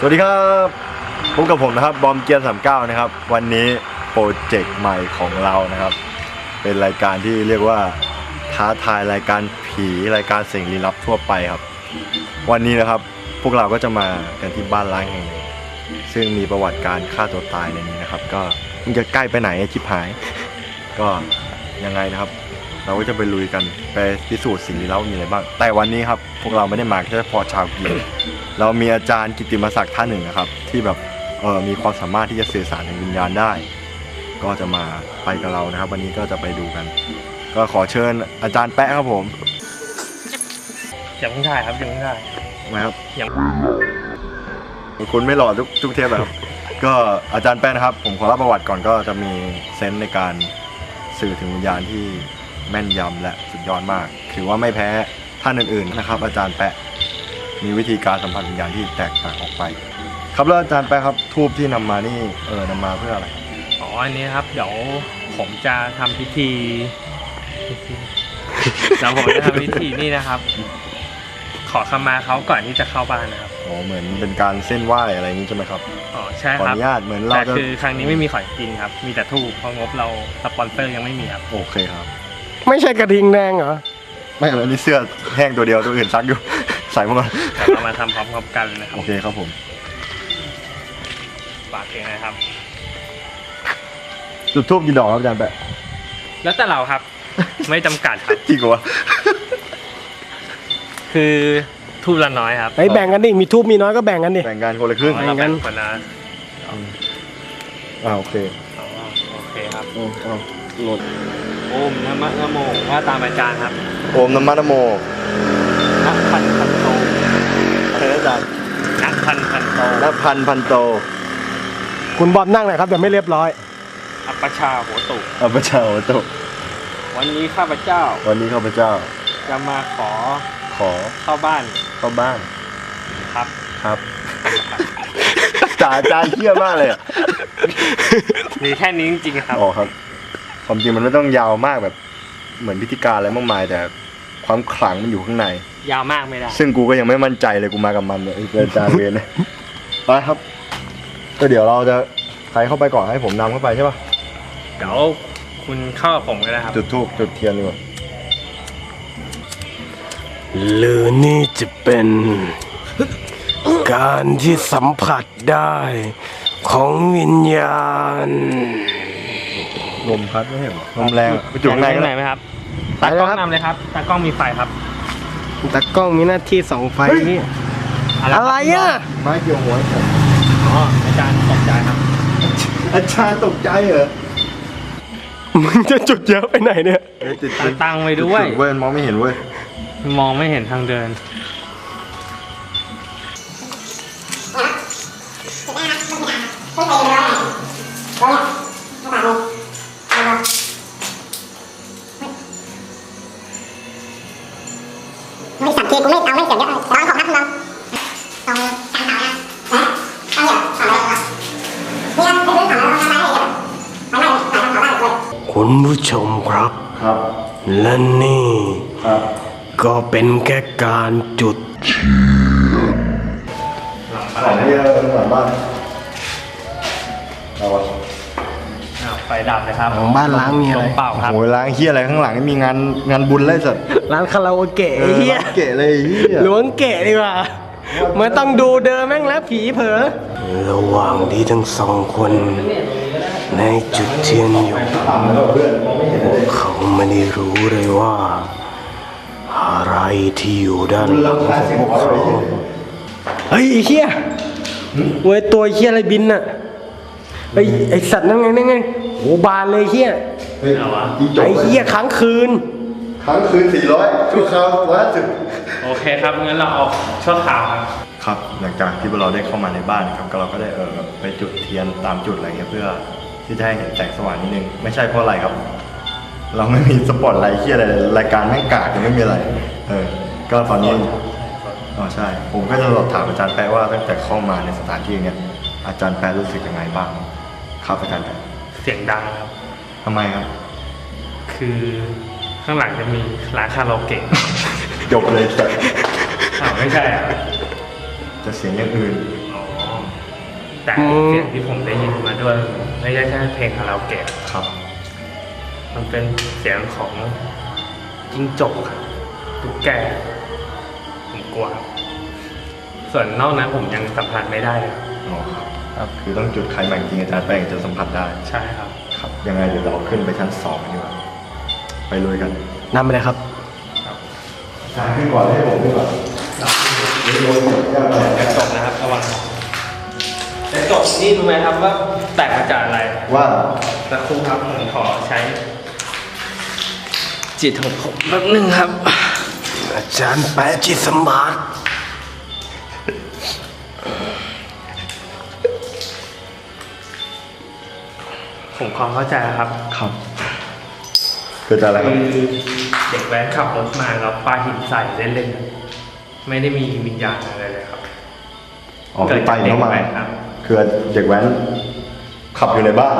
สวัสดีครับพบกับผมนะครับบอมเกียร์สามเก้านะครับ วันนี้โปรเจกต์ใหม่ของเรานะครับ เป็นรายการที่เรียกว่าท้าทายรายการผีรายการสิ่งลี้ลับทั่วไปครับ วันนี้นะครับพวกเราก็จะมากันที่บ้านล้างแห่งหนึ่งซึ่งมีประวัติการฆ่าตัวตายในนี้นะครับ ก็มันจะใกล้ไปไหนไอ้ชิบหาย ก็ยังไงนะครับ เราก็จะไปลุยกันไปพิสูจน์สิ่งลี้ลับว่ามีอะไรบ้าง แต่วันนี้ครับพวกเราไม่ได้มาแค่เฉพาะชาวกีนเรามีอาจารย์กิตติมศักดิ์ท่านหนึ่งนะครับ ที่แบบเออมีความสามารถที่จะสื่อสารถึงวิญญาณได้ ก็จะมาไปกับเรานะครับ วันนี้ก็จะไปดูกัน ก็ขอเชิญอาจารย์แปะครับผมยังไม่ได้ครับยังไม่ได้นะครับยังคุณไม่หล่อทุกทุกเทปแบบก็อาจารย์แป้นนะครับ ผมขอรับประวัติก่อนก็จะมีเซนส์ในการสื่อถึงวิญญาณที่ แม่นยำและสุดยอดมาก ถือว่าไม่แพ้ท่านอื่นๆนะครับ อาจารย์แปะมีวิธีการสัมผัสวิญญาณที่แตกต่างออกไป ครับแล้วอาจารย์แปะครับทูบที่นำมานี่เออนำมาเพื่ออะไรอ๋ออันนี้ครับเดี๋ยวผมจะทำพิธีเดี๋ยวผมจะทำพิธีนี่นะครับ ขอขมาเขาก่อนที่จะเข้าบ้านนะครับอ๋อเหมือนเป็นการเส้นไหว้อะไรอย่างนี้ใช่ไหมครับอ๋อใช่ขอคอรับนุญาตเหมือนเราแต่จะคือครั้งนี้ไม่มีของกินครับ มีแต่ทูบเพราะงบเราสปอนเซอร์ยังไม่มีครับ โอเคครับ ไม่ใช่กระทิงแดงเหรอ ไม่อันนี้เสื้อแห้งตัวเดียวตัวอื่นซักอยู่ ใส่มาก่อนเดี๋ยวเรามาทำพร้อมๆกันนะครัโอบเคครับผมฝากเองนะครับ จุดทูบกี่ดอกครับอาจารย์แปะแล้วแต่เราครับ ไม่จำกัดครับ จริงเหรอวะคือทูบละน้อยครับไอ้ยแบ่งกันดิ มีทูบมีน้อยก็แบ่งกันดิ แบ่งกันคนละครึ่งเราแบ่งคนละอ่าโอเคอ๋อโอเคครับ อืมเอาโหลด โอมนะมะนะโมว่าตามอาจารย์ครับโอมน้ำมันโมนักพันพันโตอะไรนะอาจารย์นักพันพันโตนับพันพันโตคุณบอมนั่งหน่อยครับเดี๋ยวไม่เรียบร้อย อัปปชาหัวตุอัปชาโอโตวันนี้ข้าพเจ้าวันนี้ข้าพเจ้า จะมาขอขอเข้าบ้านเข้าบ้านครับ ครับจ่าอาจารย์เชื่อมากเลยอะมีแค่นี้จริงๆครับ อ๋อครับ ความจริงมันไม่ต้องยาวมากแบบ เหมือนพิธีการอะไรมากมาย แต่ความขลังมันอยู่ข้างใน ยาวมากไม่ได้ ซึ่งกูก็ยังไม่มั่นใจเลยกูมากับมันเนี่ยไอ้อาจารย์เวรเนี่ยไปครับ ก็เดี๋ยวเราจะใครเข้าไปก่อนให้ผมนำเข้าไปใช่ปะเดี๋ยวคุณเข้ากับผมก็ได้ครับ จุดทูบจุดเทียนดีกว่าหรือนี่จะเป็น การที่สัมผัสได้ของวิญญาณ ลมพัดไม่เห็นเหรอลมแรงอะไปจุดข้างในก็ไหนได้ไหมครับไปตากเลยล้องครับนำเลยครับตากล้องมีไฟครับตากล้องมีหน้าที่ส่องไฟนี่อะไรอะไม้เกี่ยวหัวผมอ๋ออาจารย์ตกใจครับอาจารย์ตกใจเหรอมึงจะจุดเยอะไปไหนเนี่ย เอ้ยติดตั้งตังไว้ด้วย จุเว้ยมันมองไม่เห็นเว้ยมองไม่เห็นทางเดิน ครับครับ และนี่ครับก็เป็นแค่การจุดของที่เราหลังบ้านเอาวะอ้าวไฟดับเลยครับของบ้านล้างมีอะไรลเปล่าครับ โอ้ยล้างเฮียอะไรข้างหลังมีงานงานบุญเลยสัตว์ร้านคาราโอเกะไอ้เหี้ยร้านเกะเลยไอ้เฮียล้วงเกะดีกว่าไม่ต้องดูเดิมแม่งแล้วผีเผลอระหว่างที่ทั้งสองคน ในจุดเทียนอยู่เขาไม่ได้รู้เลยว่า อะไรที่อยู่ด้านหลังของเขาเฮ้ยไอ้เฮียเว้ยตัวเฮียอะไรบินน่ะไอ้ไอสัตว์นั่นไงนั่นไงโหบานเลยเฮียเฮ้ยอีจกไอ้เฮียค้างคืนครั้งคืนสี่ร้อยชั่วคราวร้อยสิบโอเคครับงั้นเราเอาชั่วคราวครับครับหลังจากที่เราได้เข้ามาในบ้านนะครับก็เราก็ได้เออไปจุดเทียนตามจุดอะไรเงี้ยเพื่อ ที่จะให้เห็นแสงสว่างนิดนึง ไม่ใช่เพราะอะไรครับ เราไม่มีสปอตไลท์ที่อะไรเลยรายการแม่งกากยังไม่มีอะไร เออ ก็ตอนนี้อ๋อใช่ ผมก็จะสอบถามอาจารย์แปะว่าตั้งแต่เข้ามาในสถานที่เนี้ยอาจารย์แปะรู้สึกยังไงบ้างครับอาจารย์แปะเสียงดังครับทำไมครับ คือข้างหลังจะมีร้านคาราโอเกะยกเลยแต่อ้าวไม่ใช่อะจะเสียงอย่างอื่นอ๋อ แต่เสียงที่ผมได้ยินมาด้วยไม่ใช่แค่เพลงคาราโอเกะครับ มันเป็นเสียงของจิ้งจกครับตุ๊กแกผมกลัวครับส่วนนอกนั้นผมยังสัมผัสไม่ได้เลยครับอ๋อครับคือต้องจุดไขมันจริงอาจารย์แป้งจะสัมผัสได้ ใช่ครับ ครับ ยังไงเดี๋ยวเราขึ้นไปชั้นสองกันดีกว่าไปลุยกันนำไปเลยครับอาจารย์ขึ้นก่อนให้ผมขึ้นก่อนกระจกนะครับระวัง กระจกนี่รู้ไหมครับว่าแตกมาจากอะไรว่าสักครู่ครับผมขอใช้ จิตของผมแป๊บหนึงครับ อาจารย์แปะจิตสมบัติผมความเข้าใจแล้วครับครับเกิดจากอะไรครับคือเด็กแว้นขับรถมาแล้วปาหินใส่เล่นๆไม่ได้มีวิญญาณอะไรเลยครับอ๋อคือไปเข้ามาเกิดจากเด็กแว้นครับ คือเด็กแว้นขับอยู่ในบ้าน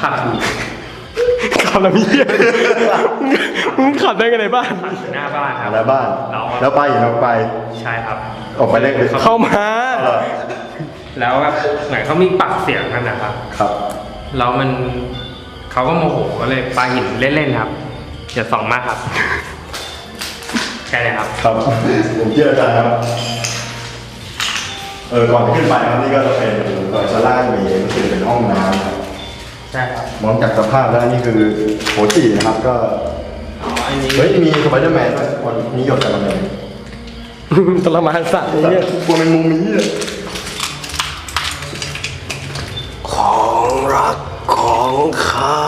ขับอยู่ขับแล้วมีเหี้ยมึงขับได้กันไหนบ้านขับอยู่หน้าบ้านครับในบ้าน เรา แล้วไปอยู่ออกไป ใช่ครับ ออกไปเล่นเข้ามาเออแล้วแบบเหมือนเขามีปากเสียงกันนะครับ ครับ แล้วมันเขาก็โมโหก็เลยปาหินเล่นๆครับอย่าส่องมากครับ แค่นี้ครับ ครับผมเชื่ออาจารย์ครับ เออก่อนที่ขึ้นไปครับนี่ก็จะเป็นเออชั้นล่างมีรู้สึกเป็นห้องน้ำครับใช่ครับมองจากสภาพแล้วนี่คือโหจีนะครับก็อ๋ออันนี้เฮ้ยมีสไปเดอร์แมนด้วยวันนี้หยดกันมาเลยทรมานสัตว์ไอ้เนี่ยกลัวเป็นมุมนี้เลยของรักของข้า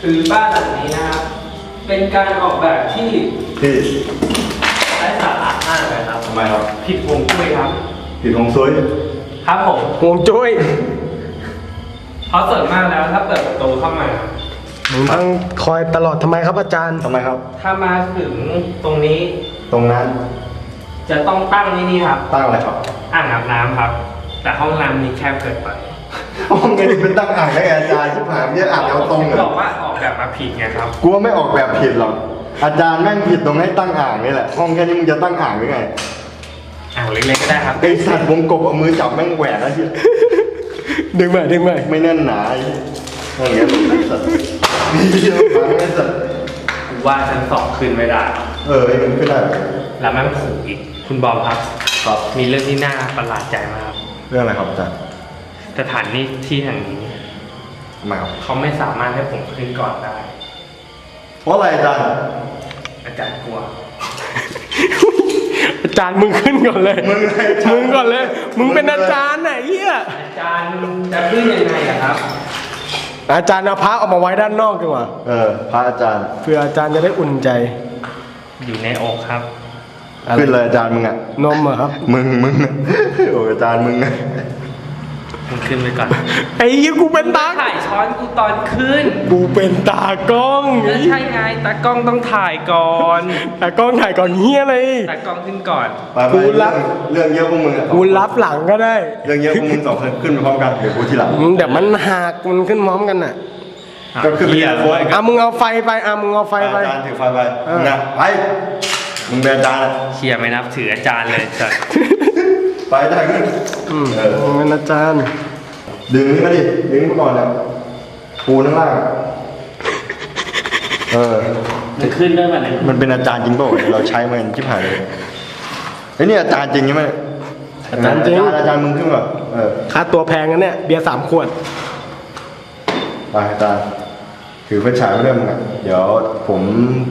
คือบ้านหลังนี้นะครับเป็นการออกแบบที่ที่ไร้สาระมากเลยครับทำไมครับ ผิดวงจุ้ยครับ ผิดของซุยครับผม ห่วงจุ้ยเพราะส่วนมากแล้วถ้าเปิดประตูเข้ามา มึงต้องคอยตลอดทำไมครับอาจารย์ ทำไมครับ ถ้ามาถึงตรงนี้ตรงนั้นจะต้องตั้งนี่นี่ครับ ตั้งอะไรครับอ่างอาบน้ำครับ แต่ห้องน้ำนี้แคบเกินไปห้องนี้เป็นตั้งอ่างได้ไงอาจารย์ชิบหายเนี่ยอ่างเอาตรงเหรบออกว่าออกแบบมาผิดไงครับ กลัวไม่ออกแบบผิดหรอกอาจารย์แม่งผิดตรงให้ตั้งอ่างนี่แหละห้องแค่นี้มึงจะตั้งอ่างได้ไง อ่างเล็กๆก็ได้ครับไอสัตว์วงกบเอามือจับแม่งแหวกแล้วที่ดึงไปดึงไปไม่แน่นหนาไอ้อย่างเงี้ยไอ้สัตว์มีเยอะมากไอ้สัตว์ว่าชั้นสองขึ้นไม่ได้ เออไอ้มันขึ้นได้เหรอแล้วแม่งขู่อีก คุณบอมครับ ครับมีเรื่องที่น่าประหลาดใจมากครับเรื่องอะไรครับอาจารย์สถานที่ที่แห่งนี้ทำไมครับเขาไม่สามารถให้ผมขึ้นก่อนได้ เพราะอะไรอาจารย์อาจารย์กลัว อาจารย์มึงขึ้นก่อนเลย มึงเลยอาจารย์มึงก่อนเลย มึงเป็นอาจารย์ไหนเหี้ยอาจารย์จะขึ้นยังไงอะครับ อาจารย์เอาพระออกมาไว้ด้านนอกดีกว่าเออ พระอาจารย์ เพื่ออาจารย์จะได้อุ่นใจอยู่ในอกครับอะไรขึ้นเลยอาจารย์มึงอะ นมเหรอครับ มึงมึงอะโอ้อาจารย์มึงอะ มึงขึ้นไปก่อนไอ้เหี้ยกูเป็นตาถ่ายช้อนกูตอนขึ้นกูเป็นตากล้องก็ใช่ไงตากล้องต้องถ่ายก่อนตากล้องถ่ายก่อนเฮียอะไรตากล้องขึ้นก่อนไปไปกูรับเรื่องเยอะพวกมึงอะกูรับหลังก็ได้ เรื่องเยอะพวกมึงสองคนขึ้นไปพร้อมกันเดี๋ยวกูทีหลังอืมเดี๋ยวมันหักมันขึ้นพร้อมกันน่ะก็ขึ้นไปเหี้ยทีละคนอะมึงเอาไฟไปอะมึงเอาไฟไปอาจารย์ถือไฟไปเออมึงอะไปมึงเป็นอาจารย์อะเชียร์ไม่นับถืออาจารย์เลยจัด ไปได้ขึ้นอืมเออมึงเป็นอาจารย์ ดึงนี่มาดิ ดึงมาก่อนนะปูนั่งล่าง เออ มันขึ้นด้วยมันเลยมันเป็นอาจารย์จริงเปล่าวะเราใช้มันชิบหายเลยไอ้นี่อาจารย์จริงใช่ไหมอาจารย์จริง อาจารย์อาจารย์มึงขึ้นแบบเออ ค่าตัวแพงกันเนี่ย เบียร์สามขวด ไปอาจารย์ถือไฟฉายมาด้วยมึงอะเดี๋ยวผม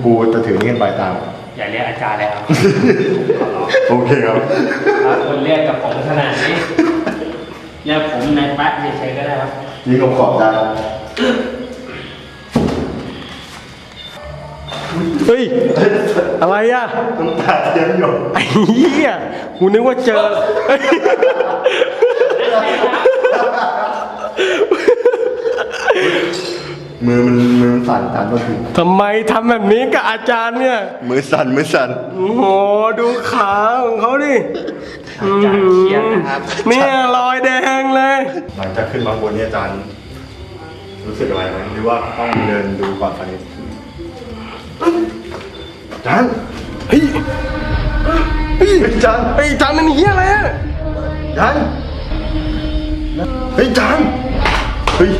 กูจะถือนี่กันไปตาม อย่าเรียกอาจารย์เลยครับ โอเคครับถ้าคนเรียกกับผมขนาดนี้เรียกผมนายแป๊ะเฉยๆก็ได้ครับยิงขอบขอบได้เฮ้ย อะไรอะน้ำตาเทียมหยดไอ้เหี้ยกูนึกว่าเจอเฮ้ย มือมันมือมันสั่นสั่นก็คือทำไมทำแบบนี้กับอาจารย์เนี่ย มือสั่นมือสั่นโอ้โห ดูขาของเขาดิอาจารย์เครียดนะครับ เนี่ยรอยแดงเลย หลังจากขึ้นมาบนนี้อาจารย์ รู้สึกอะไรไหมหรือว่าต้องเดินดูก่อนตอนนี้อาจารย์เฮ้ยเฮ้ยอาจารย์ไอ้ยอาจารย์มันเหี้ยอะไรอะอาจารย์เฮ้ยจานเฮ้ย